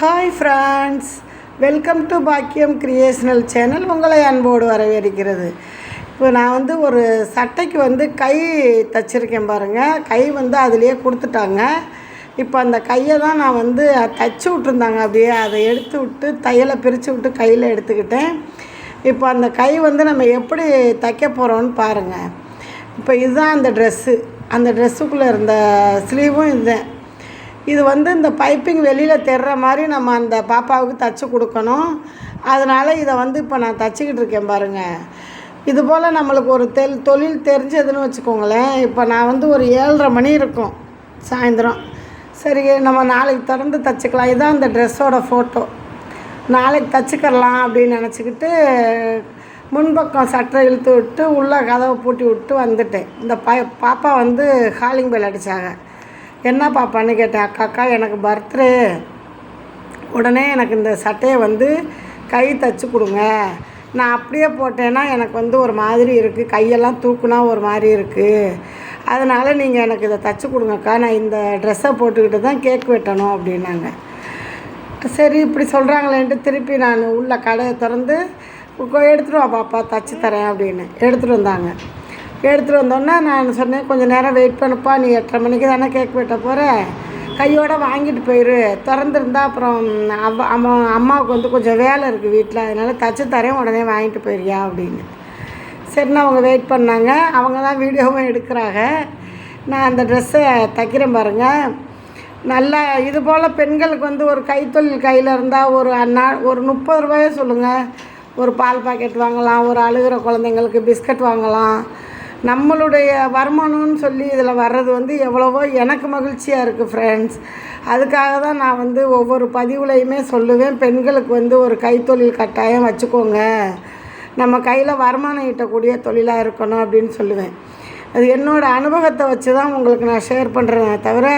Hi friends welcome to Bakkiyam creational channel உங்களை அன்போடு வரவேற்கிறது. இப்போ நான் வந்து ஒரு சட்டைக்கு வந்து கை தச்சிருக்கேன் பாருங்கள் கை வந்து அதுலேயே கொடுத்துட்டாங்க. இப்போ அந்த கையை தான் நான் வந்து தச்சு விட்ருந்தாங்க அப்படியே அதை எடுத்து விட்டு தையலை பிரித்து விட்டு கையில் எடுத்துக்கிட்டேன். இப்போ அந்த கை வந்து நம்ம எப்படி தைக்க போகிறோம்னு பாருங்கள் இப்போ இதுதான் அந்த ட்ரெஸ்ஸு அந்த ட்ரெஸ்ஸுக்குள்ளே இருந்த ஸ்லீவும் இதுதான். இது வந்து இந்த பைப்பிங் வெளியில் தெரிற மாதிரி நம்ம அந்த பாப்பாவுக்கு தச்சு கொடுக்கணும். அதனால் இதை வந்து இப்போ நான் தச்சுக்கிட்டு இருக்கேன் பாருங்கள் இது போல் நம்மளுக்கு ஒரு தெல் தொழில் தெரிஞ்சதுன்னு வச்சுக்கோங்களேன். இப்போ நான் வந்து ஒரு ஏழரை மணி இருக்கும் சாயந்தரம். சரி நம்ம நாளைக்கு திறந்து தச்சுக்கலாம். இதுதான் அந்த ட்ரெஸ்ஸோட ஃபோட்டோ நாளைக்கு தச்சுக்கிறலாம் அப்படின்னு நினச்சிக்கிட்டு முன்பக்கம் சட்டை இழுத்து விட்டு உள்ளே கதவை பூட்டி விட்டு வந்துட்டேன். இந்த ப பாப்பா வந்து ஹாலிங் பெல் அடித்தாங்க என்ன பாப்பான்னு கேட்டேன் அக்கா அக்கா எனக்கு பர்த்டே. உடனே எனக்கு இந்த சட்டையை வந்து கை தச்சு கொடுங்க. நான் அப்படியே போட்டேன்னா எனக்கு வந்து ஒரு மாதிரி இருக்குது கையெல்லாம் தூக்குனா ஒரு மாதிரி இருக்குது அதனால் நீங்கள் எனக்கு இதை தச்சு கொடுங்கக்கா. நான் இந்த ட்ரெஸ்ஸை போட்டுக்கிட்டு தான் கேக் வெட்டணும் அப்படின்னாங்க. சரி இப்படி சொல்கிறாங்களேன்ட்டு திருப்பி நான் உள்ள கடையை திறந்து எடுத்துகிட்டு வா பாப்பா தச்சு தரேன் அப்படின்னு எடுத்துகிட்டு வந்தாங்க. எடுத்துகிட்டு வந்தோன்னே நான் சொன்னேன் கொஞ்சம் நேரம் வெயிட் பண்ணப்பா நீ எட்டரை மணிக்கு தானே கேக் வெட்ட போகிற கையோடு வாங்கிட்டு போயிரு. திறந்துருந்தா அப்புறம் அவ அம்மா அம்மாவுக்கு வந்து கொஞ்சம் வேலை இருக்குது வீட்டில் அதனால் தச்சு தரேன் உடனே வாங்கிட்டு போயிருக்கியா அப்படின்னு. சரின்னு அவங்க வெயிட் பண்ணாங்க. அவங்க தான் வீடியோவும் எடுக்கிறாங்க. நான் அந்த ட்ரெஸ்ஸை தைக்கிறேன் பாருங்கள் நல்லா இது போல் பெண்களுக்கு வந்து ஒரு கைத்தொழில் கையில் இருந்தால் ஒரு அண்ணா ஒரு முப்பது ரூபாயே சொல்லுங்கள் ஒரு பால் பாக்கெட் வாங்கலாம் ஒரு அழுகிற குழந்தைங்களுக்கு பிஸ்கட் வாங்கலாம். நம்மளுடைய வருமானம்னு சொல்லி இதில் வர்றது வந்து எவ்வளவோ எனக்கு மகிழ்ச்சியாக இருக்குது ஃப்ரெண்ட்ஸ் அதுக்காக தான் நான் வந்து ஒவ்வொரு பதிவுலையுமே சொல்லுவேன். பெண்களுக்கு வந்து ஒரு கைத்தொழில் கட்டாயம் வச்சுக்கோங்க. நம்ம கையில் வருமானம் ஈட்டக்கூடிய தொழிலாக இருக்கணும் அப்படின்னு சொல்லுவேன். அது என்னோடய அனுபவத்தை வச்சு தான் உங்களுக்கு நான் ஷேர் பண்ணுறேன் தவிர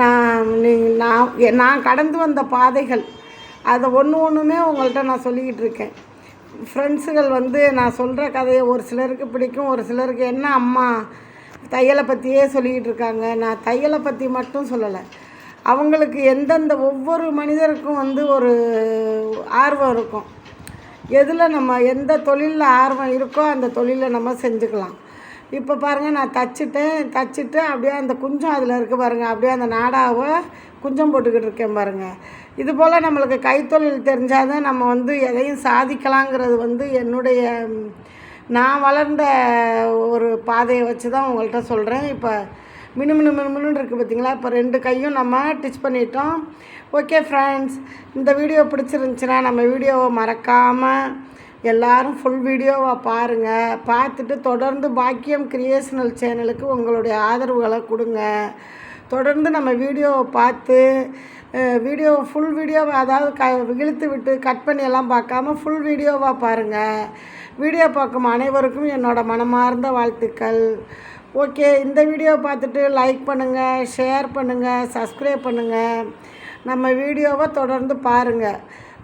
நான் நீ நான் நான் கடந்து வந்த பாதைகள் அதை ஒன்று ஒன்றுமே உங்கள்கிட்ட நான் சொல்லிக்கிட்டு இருக்கேன். ஃப்ரெண்ட்ஸுகள் வந்து நான் சொல்கிற கதையை ஒரு சிலருக்கு பிடிக்கும் ஒரு சிலருக்கு என்ன அம்மா தையலை பற்றியே சொல்லிக்கிட்டு இருக்காங்க. நான் தையலை பற்றி மட்டும் சொல்லலை. அவங்களுக்கு எந்தெந்த ஒவ்வொரு மனிதருக்கும் வந்து ஒரு ஆர்வம் இருக்கும். எதில் நம்ம எந்த தொழிலில் ஆர்வம் இருக்கோ அந்த தொழிலை நம்ம செஞ்சுக்கலாம். இப்போ பாருங்கள் நான் தச்சுட்டேன் தச்சுட்டு அப்படியே அந்த குஞ்சம் அதில் இருக்குது பாருங்கள் அப்படியே அந்த நாடாவை குஞ்சம் போட்டுக்கிட்டு இருக்கேன் பாருங்கள் இது போல் நம்மளுக்கு கைத்தொழில் தெரிஞ்சால் தான் நம்ம வந்து எதையும் சாதிக்கலாங்கிறது வந்து என்னுடைய நான் வளர்ந்த ஒரு பாதையை வச்சு தான் உங்கள்கிட்ட சொல்கிறேன் இப்போ மினு மினு மினுமினு இருக்குது பார்த்தீங்களா இப்போ ரெண்டு கையும் நம்ம டிச் பண்ணிட்டோம். ஓகே ஃப்ரெண்ட்ஸ் இந்த வீடியோ பிடிச்சிருந்துச்சின்னா நம்ம வீடியோவை மறக்காமல் எல்லாரும் ஃபுல் வீடியோவை பாருங்கள் பார்த்துட்டு தொடர்ந்து பாக்கியம் கிரியேஷனல் சேனலுக்கு உங்களுடைய ஆதரவுகளை கொடுங்க. தொடர்ந்து நம்ம வீடியோவை பார்த்து வீடியோ ஃபுல் வீடியோவை அதாவது க இழுத்து விட்டு கட் பண்ணி எல்லாம் பார்க்காம ஃபுல் வீடியோவாக பாருங்கள் வீடியோ பார்க்கும் அனைவருக்கும் என்னோடய மனமார்ந்த வாழ்த்துக்கள். ஓகே இந்த வீடியோ பார்த்துட்டு லைக் பண்ணுங்கள் ஷேர் பண்ணுங்கள் சப்ஸ்கிரைப் பண்ணுங்கள் நம்ம வீடியோவை தொடர்ந்து பாருங்கள்